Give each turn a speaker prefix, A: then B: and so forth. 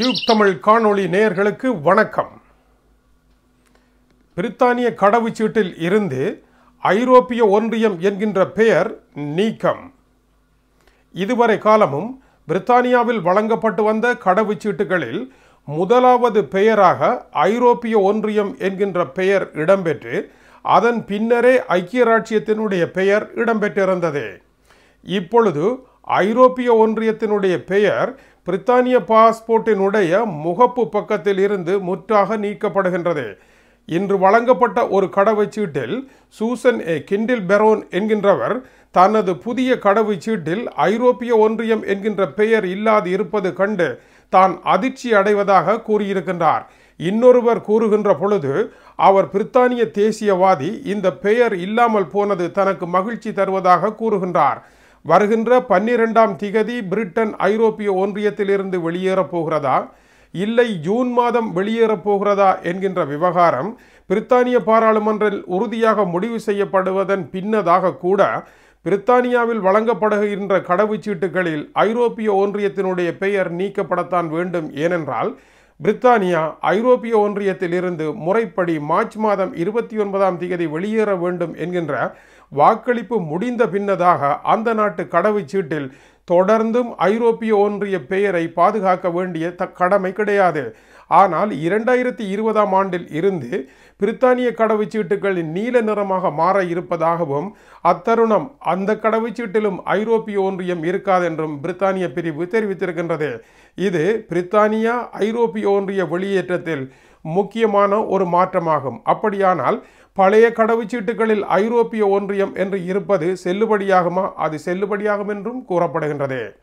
A: Tube Tamil காணொளி நேயர்களுக்கு வணக்கம். பிரித்தானிய கடவுச்சீட்டில் இருந்து ஐரோப்பிய ஒன்றியம் என்கின்ற பெயர் நீக்கம். இதுவரை காலமும் பிரித்தானியாவில் வழங்கப்பட்டு வந்த கடவுச்சீட்டுகளில் முதலாவது பெயராக ஐரோப்பிய ஒன்றியம் என்கின்ற பெயர் இடம்பெற்று அதன் பின்னரே ஐக்கிய ராட்சியத்தினுடைய பெயர் இடம்பெற்றிருந்தது. இப்பொழுது ஐரோப்பிய ஒன்றியத்தினுடைய பெயர் பிரித்தானிய பாஸ்போர்ட்டினுடைய முகப்பு பக்கத்தில் இருந்து முற்றாக நீக்கப்படுகின்றது. இன்று வழங்கப்பட்ட ஒரு கடவுச்சீட்டில் சூசன் ஏ கிண்டில் பெரோன் என்கின்றவர் தனது புதிய கடவுச்சீட்டில் ஐரோப்பிய ஒன்றியம் என்கின்ற பெயர் இல்லாது இருப்பது கண்டு தான் அதிர்ச்சி அடைவதாக கூறியிருக்கின்றார். இன்னொருவர் கூறுகின்ற பொழுது அவர் பிரித்தானிய தேசியவாதி இந்த பெயர் இல்லாமல் போனது தனக்கு மகிழ்ச்சி தருவதாக கூறுகின்றார். வருகின்ற பன்னிரெண்டாம் திகதி பிரிட்டன் ஐரோப்பிய ஒன்றியத்திலிருந்து வெளியேறப் போகிறதா? இல்லை ஜூன் மாதம் வெளியேறப் போகிறதா என்கின்ற விவகாரம் பிரித்தானிய பாராளுமன்றில் உறுதியாக முடிவு செய்யப்படுவதன் பின்னதாக கூட பிரித்தானியாவில் வழங்கப்படுகின்ற கடவுச்சீட்டுகளில் ஐரோப்பிய ஒன்றியத்தினுடைய பெயர் நீக்கப்படத்தான் வேண்டும். ஏனென்றால் பிரித்தானியா ஐரோப்பிய ஒன்றியத்தில் இருந்து முறைப்படி மார்ச் மாதம் இருபத்தி ஒன்பதாம் தேதி வெளியேற வேண்டும் என்கின்ற வாக்களிப்பு முடிந்த பின்னதாக அந்த நாட்டு கடவுச்சீட்டில் தொடர்ந்தும் ஐரோப்பிய ஒன்றிய பெயரை பாதுகாக்க வேண்டிய த கடமை கிடையாது. ஆனால் இரண்டாயிரத்தி இருபதாம் ஆண்டில் இருந்து பிரித்தானிய கடவுச்சீட்டுகளின் நீல நிறமாக மாற இருப்பதாகவும் அத்தருணம் அந்த கடவுச்சீட்டிலும் ஐரோப்பிய ஒன்றியம் இருக்காதென்றும் பிரித்தானிய பிரிவு தெரிவித்திருக்கின்றது. இது பிரித்தானியா ஐரோப்பிய ஒன்றிய வெளியேற்றத்தில் முக்கியமான ஒரு மாற்றமாகும். அப்படியானால் பழைய கடவுச்சீட்டுகளில் ஐரோப்பிய ஒன்றியம் என்று இருப்பது செல்லுபடியாகுமா? அது செல்லுபடியாகும் என்றும் கூறப்படுகின்றது.